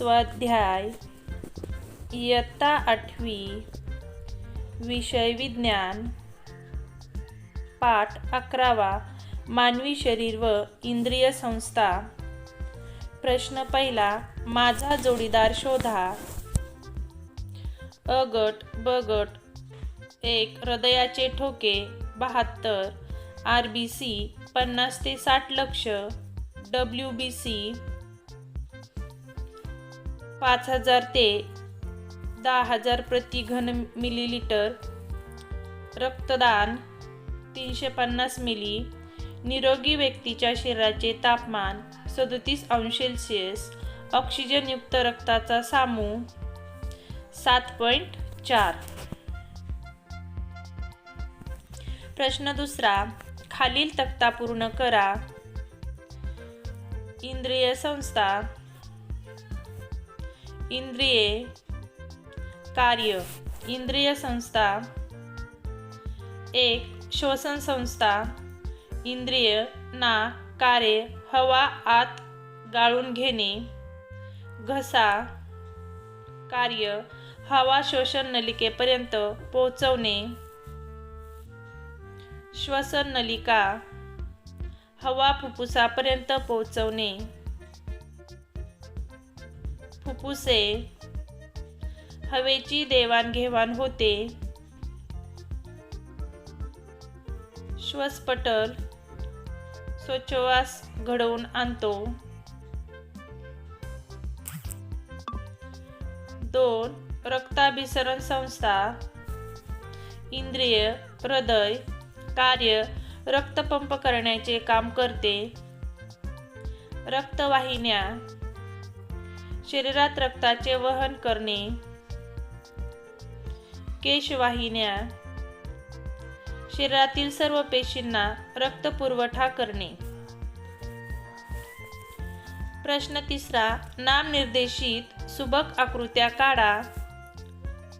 स्वाध्याय इयत्ता आठवी विषय विज्ञान पाठ अकरावा मानवी शरीर व इंद्रिय संस्था. प्रश्न पहिला माझा जोडीदार शोधा. अ गट ब गट एक हृदयाचे ठोके बहात्तर आर बी सी पन्नास ते साठ लक्ष डब्ल्यू बी सी पाच हजार ते दहा हजार प्रति घन मिलीलिटर रक्तदान तीनशे पन्नास मिली. निरोगी व्यक्तीच्या शरीराचे तापमान सदतीस अंश सेल्सिअस. ऑक्सिजनयुक्त रक्ताचा सामू सात पॉईंट चार. प्रश्न दुसरा खालील तक्ता पूर्ण करा. इंद्रिय संस्था इंद्रिये कार्य इंद्रिय संस्था एक श्वसन संस्था इंद्रिय ना कार्य हवा आत गाळून घेणे घसा कार्य हवा शोषण नलिकेपर्यंत पोहोचवणे श्वसन नलिका हवा फुफ्फुसापर्यंत पोहोचवणे. फुफ्फुसे. हवेची देवाणघेवाण होते. श्वसपटल. स्वच्छवास घडवून आणतो. दोन रक्ताभिसरण संस्था. इंद्रिय हृदय कार्य रक्तपंप करण्याचे काम करते. रक्तवाहिन्या. शरीरात रक्ताचे वहन करणे. केशवाहिन्या. शरीरातील सर्व पेशींना रक्त पुरवठा करणे. प्रश्न तिसरा नाम निर्देशित सुबक आकृत्या काढा.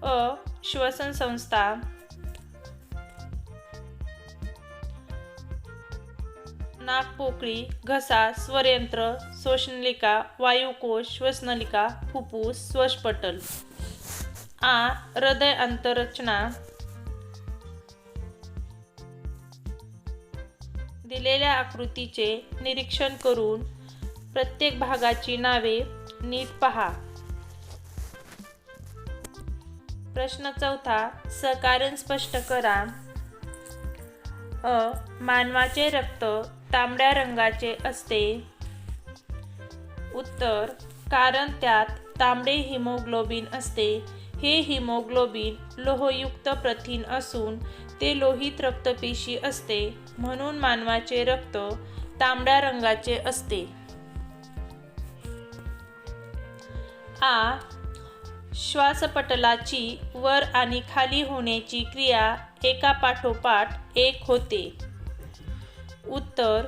अ श्वसन संस्था. नाकपोकळी घसा स्वरयंत्र श्वसनलिका वायुकोश श्वसनलिका फुफ्फूस श्वसपटल. आ हृदय अंतरचना दिलेल्या आकृतीचे निरीक्षण करून प्रत्येक भागाची नावे नीट पहा. प्रश्न चौथा सकारण स्पष्ट करा. अ मानवाचे रक्त तांबड्या रंगाचे असते. उत्तर कारण त्यात तांबडे हिमोग्लोबिन असते. हे हिमोग्लोबिन लोहयुक्त प्रथिन असून ते लोहित रक्तपेशी असते. म्हणून मानवाचे रक्त तांबड्या रंगाचे असते. आ. श्वासपटलाची वर आणि खाली होण्याची क्रिया एका पाठोपाठ एक होते. उत्तर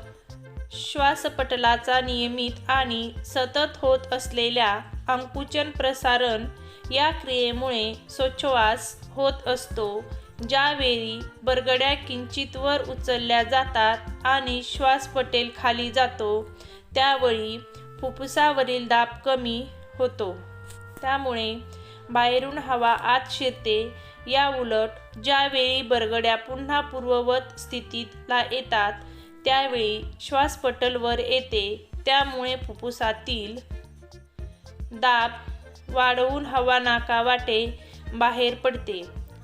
श्वासपटलाचा नियमित आणि सतत होत असलेल्या अंकुचन प्रसारण या क्रियेमुळे स्वच्छवास होत असतो ज्यावेळी बरगड्या किंचित वर उचलल्या जातात आणि श्वासपटेल खाली जातो त्यावेळी फुफ्फुसावरील दाब कमी होतो. त्यामुळे बाहेरून हवा आत शिरते या उलट ज्यावेळी बरगड्या पुन्हा पूर्ववत स्थितीला येतात त्यावेळी श्वासपटलवर येते त्यामुळे फुफ्फुसातील दाब वाढवून हवा नाका वाटे बाहेर पडते.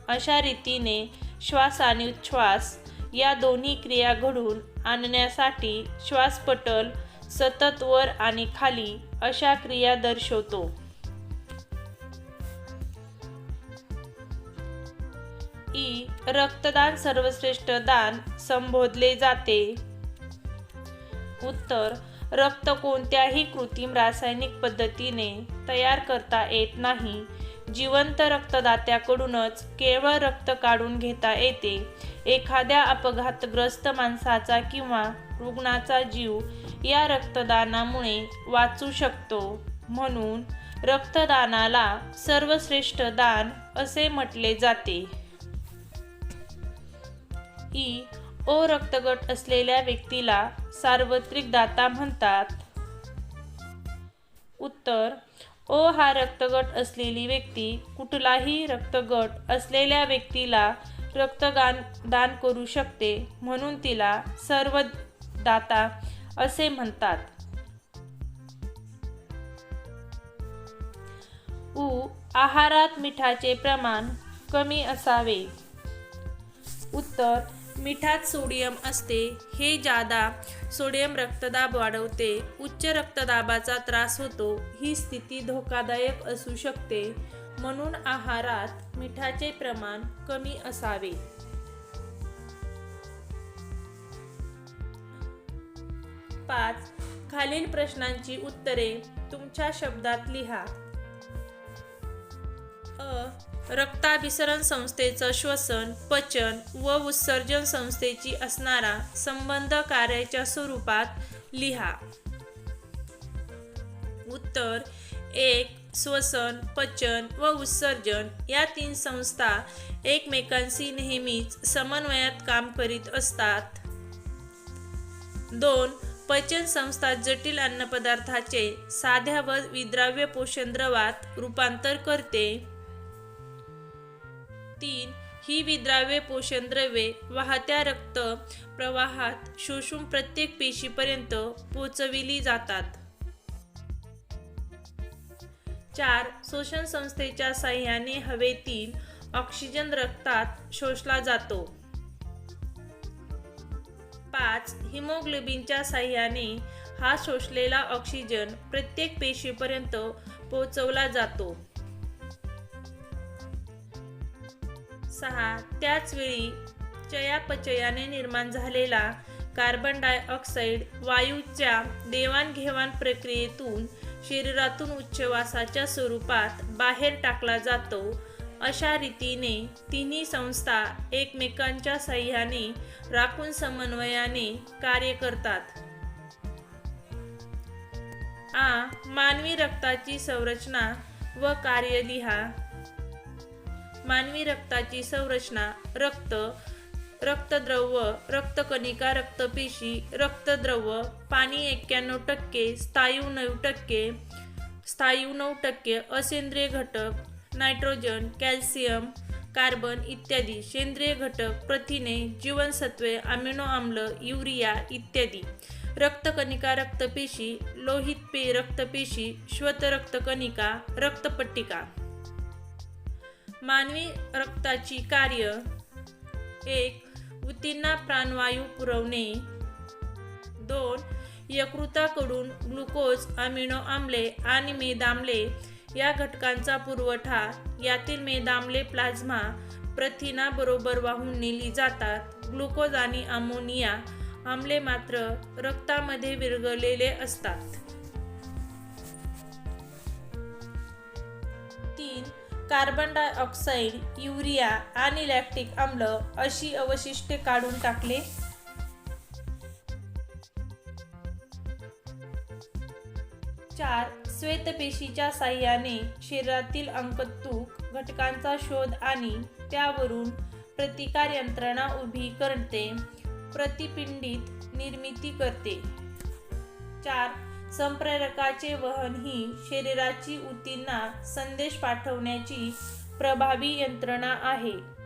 अशा रीतीने श्वास आणि उच्छ्वास या दोन्ही क्रिया घडून आणण्यासाठी श्वासपटल सतत वर आणि खाली अशा क्रिया दर्शवतो. ई. रक्तदान सर्वश्रेष्ठ दान संबोधले जाते. उत्तर रक्त कोणत्याही कृत्रिम रासायनिक पद्धतीने तयार करता येत नाही. जिवंत रक्तदात्याकडूनच केवळ रक्त काढून घेता येते. एखाद्या अपघातग्रस्त माणसाचा किंवा रुग्णाचा जीव या रक्तदानामुळे वाचू शकतो. म्हणून रक्तदानाला सर्वश्रेष्ठ दान असे म्हटले जाते. ई. ओ रक्तगट असलेल्या व्यक्तीला सार्वत्रिक दाता म्हणतात. उत्तर ओ हा रक्तगट असलेली व्यक्ती कुठलाही रक्तगट असलेल्या व्यक्तीला रक्तदान दान करू शकते म्हणून तिला सर्वदाता असे म्हणतात. उ आहारात मिठाचे प्रमाण कमी असावे. उत्तर मिठात सोडियम असते. हे जादा सोडियम रक्तदाब वाढवते. उच्च रक्तदाबाचा त्रास होतो. ही स्थिती धोकादायक असू शकते. म्हणून आहारात मिठाचे प्रमाण कमी असावे. पाच खालील प्रश्नांची उत्तरे तुमच्या शब्दात लिहा. अ रक्ताभिसरण संस्थेचं श्वसन पचन व उत्सर्जन संस्थेची असणारा संबंध कार्याच्या स्वरूपात लिहा. उत्तर एक श्वसन पचन व उत्सर्जन या तीन संस्था एकमेकांशी नेहमीच समन्वयात काम करीत असतात. दोन पचन संस्था जटिल अन्नपदार्थाचे साध्या व विद्राव्य पोषण द्रवात रूपांतर करते. तीन ही विद्राव्य पोषण द्रव्ये वाहत्या रक्त प्रवाहात शोषून प्रत्येक पेशीपर्यंत पोचविली जातात. चार शोषण संस्थेच्या साह्याने हवेतील ऑक्सिजन रक्तात शोषला जातो. पाच हिमोग्लोबिनच्या साह्याने हा शोषलेला ऑक्सिजन प्रत्येक पेशीपर्यंत पोचवला जातो. सहा त्याचवेळी चयापचयाने निर्माण झालेला कार्बन डायऑक्साईड वायूच्या देवाणघेवाण प्रक्रियेतून शरीरातून उच्चवासाच्या स्वरूपात बाहेर टाकला जातो. अशा रीतीने तिन्ही संस्था एकमेकांच्या सह्याने राखून समन्वयाने कार्य करतात. आ. मानवी रक्ताची संरचना व कार्य लिहा. मानवी रक्ताची संरचना रक्त रक्तद्रव रक्तकणिका रक्तपेशी रक्तद्रव पाणी एक्क्याण्णव टक्के स्थायू नऊ टक्के स्थायू नऊ टक्के असेंद्रिय घटक नायट्रोजन कॅल्शियम कार्बन इत्यादी सेंद्रिय घटक प्रथिने जीवनसत्वे अमिनो आम्ल युरिया इत्यादी. रक्तकणिका रक्तपेशी लोहित पे रक्तपेशी श्वेत रक्तकणिका रक्तपट्टिका. मानवी रक्ताची कार्य एक ऊतींना प्राणवायू पुरवणे. दोन यकृताकडून ग्लुकोज अमिनो आम्ले आणि मेदाम्ले या घटकांचा पुरवठा. यातील मेदाम्ले प्लाझ्मा प्रथिनाबरोबर वाहून नेली जातात. ग्लुकोज आणि अमोनिया आम्ले मात्र रक्तामध्ये विरघळलेले असतात. कार्बन डायऑक्साईड युरिया आणि लॅक्टिक आम्ल अशी अवशिष्टे काढून टाकले. चार श्वेतपेशीच्या साह्याने शरीरातील अंकतूक घटकांचा शोध आणि त्यावरून प्रतिकार यंत्रणा उभी करते प्रतिपिंडित निर्मिती करते. चार संप्रेरकाचे वहन ही शरीराची ऊतींना संदेश पाठवण्याची प्रभावी यंत्रणा आहे.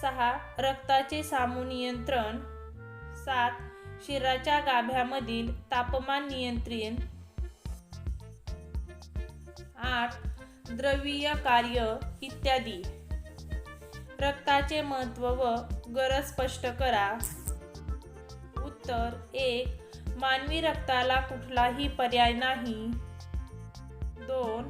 सहा. रक्ताचे सामुनियंत्रण सात. शरीराच्या गाभ्यामधील तापमान नियंत्रण आठ. द्रवीय कार्य इत्यादी. रक्ताचे महत्त्व व गरज स्पष्ट करा. उत्तर एक. मानवी रक्ताला कुठलाही पर्याय नाही. दोन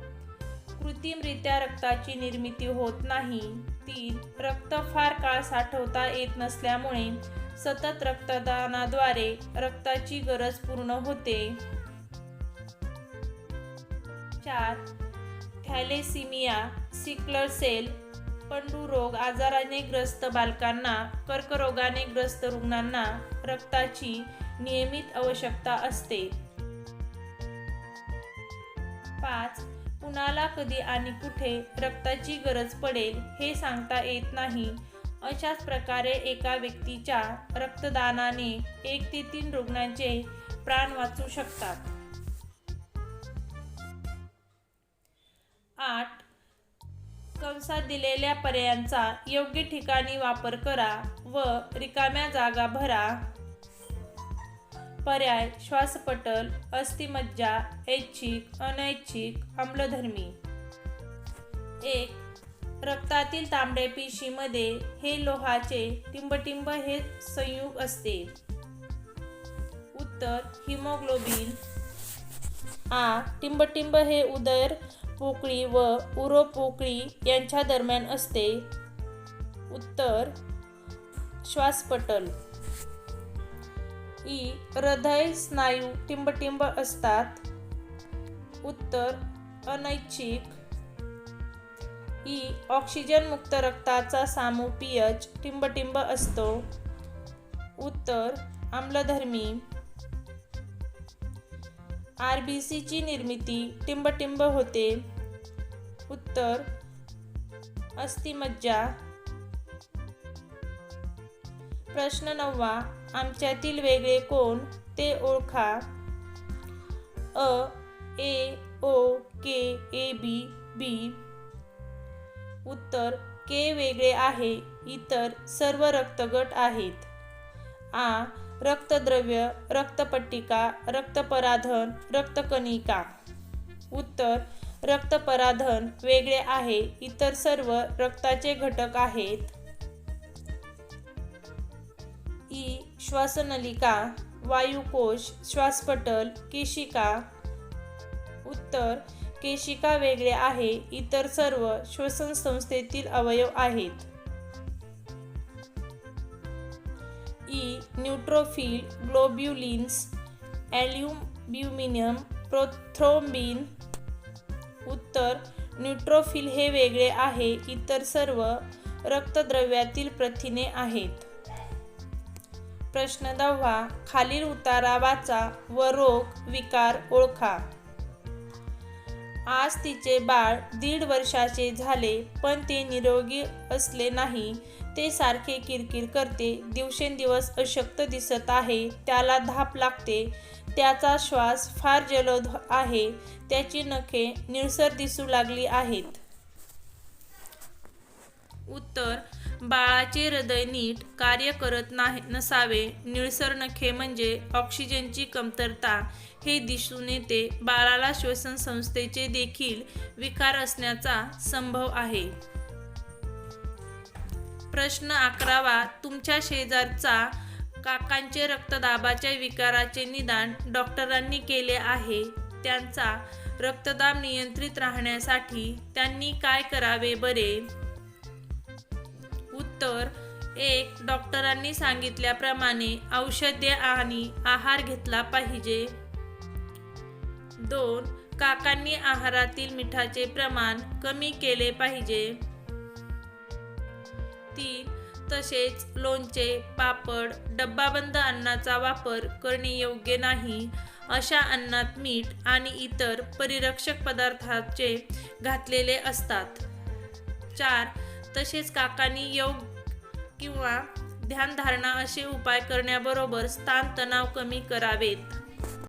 कृत्रिमरित्या रक्ताची निर्मिती होत नाही. तीन रक्त फार काळ साठवता येत नसल्यामुळे सतत रक्तदानाद्वारे रक्ताची गरज पूर्ण होते. चार थॅलेसिमिया सिक्लर सेल पंडू रोग आजाराने ग्रस्त बालकांना कर्करोगाने ग्रस्त रुग्णांना रक्ताची नियमित आवश्यकता असते. पाच कुणाला कधी आणि कुठे रक्ताची गरज पडेल हे सांगता येत नाही. अशाच प्रकारे एका व्यक्तीच्या रक्तदानाने एक ते तीन रुग्णांचे प्राण वाचू शकतात. आठ कंसात दिलेल्या पर्यायांचा योग्य ठिकाणी वापर करा व रिकाम्या जागा भरा. पर्याय श्वासपटल अस्थिमज्जा ऐच्छिक अनैच्छिक आम्लधर्मी. एक रक्तातील तांबड्या पिशीमध्ये हे लोहाचे टिंबटिंब हे संयुग असते. उत्तर हिमोग्लोबिन. आ टिंबटिंब हे उदर पोकळी व उरो पोकळी यांच्या दरम्यान असते. उत्तर श्वासपटल. ई हृदय स्नायू टिंबटिंब असतात. उत्तर अनैच्छिक. ई ऑक्सिजन मुक्त रक्ताचा सामू पीएच टिंबटिंब असतो. उत्तर आम्लधर्मी. आर बी सीची निर्मिती टिंबटिंब होते. उत्तर अस्थिमज्जा. प्रश्न नववा आमच्यातील वेगळे कोण? ते ओळखा. अ ए ओ के ए बी बी. उत्तर के वेगळे आहे इतर सर्व रक्तगट आहेत. आ रक्तद्रव्य रक्तपट्टिका रक्तपराधन रक्तकणिका. उत्तर रक्तपराधन वेगळे आहे इतर सर्व रक्ताचे घटक आहेत. श्वासनलिका वायुकोश श्वासपटल केशिका उत्तर केशिका वेगळे आहे. इतर सर्व श्वसन संस्थेतील अवयव आहेत. ई. Neutrophil globulins ॲल्युब्युमिनियम prothrombin. उत्तर न्यूट्रोफिल हे वेगळे आहे. इतर सर्व रक्तद्रव्यातील प्रथिने आहेत. प्रश्न दहावा खालील उतारा वाचा व रोग विकार ओळखा. आज तिचे बाळ दीड वर्षाचे झाले पण ते निरोगी असले नाही. ते सारखे किरकिर करते दिवसेंदिवस अशक्त दिसत आहे त्याला धाप लागते. त्याचा श्वास फार जलद आहे त्याची नखे निळसर दिसू लागली आहेत. उत्तर बाळाचे हृदय नीट कार्य करत नाही नसावे. निळसर नखे म्हणजे ऑक्सिजनची कमतरता. हे दिसून येते. बाळाला श्वसन संस्थेचे देखील विकार असण्याचा संभव आहे. प्रश्न अकरावा. तुमच्या शेजारचा काकांचे रक्तदाबाच्या विकाराचे निदान डॉक्टरांनी केले आहे. त्यांचा रक्तदाब नियंत्रित राहण्यासाठी त्यांनी काय करावे बरे? तर एक डॉक्टरांनी सांगितल्याप्रमाणे औषधे आणि आहार घेतला पाहिजे. दोन काकांनी आहारातील मिठाचे प्रमाण कमी केले पाहिजे. तीन तसेच लोणचे पापड डब्बाबंद अन्नाचा वापर करणे योग्य नाही. अशा अन्नात मीठ आणि इतर परिरक्षक पदार्थाचे घातलेले असतात. चार तसेच काकांनी योग किंवा ध्यानधारणा असे उपाय करण्याबरोबर स्थान तणाव कमी करावेत.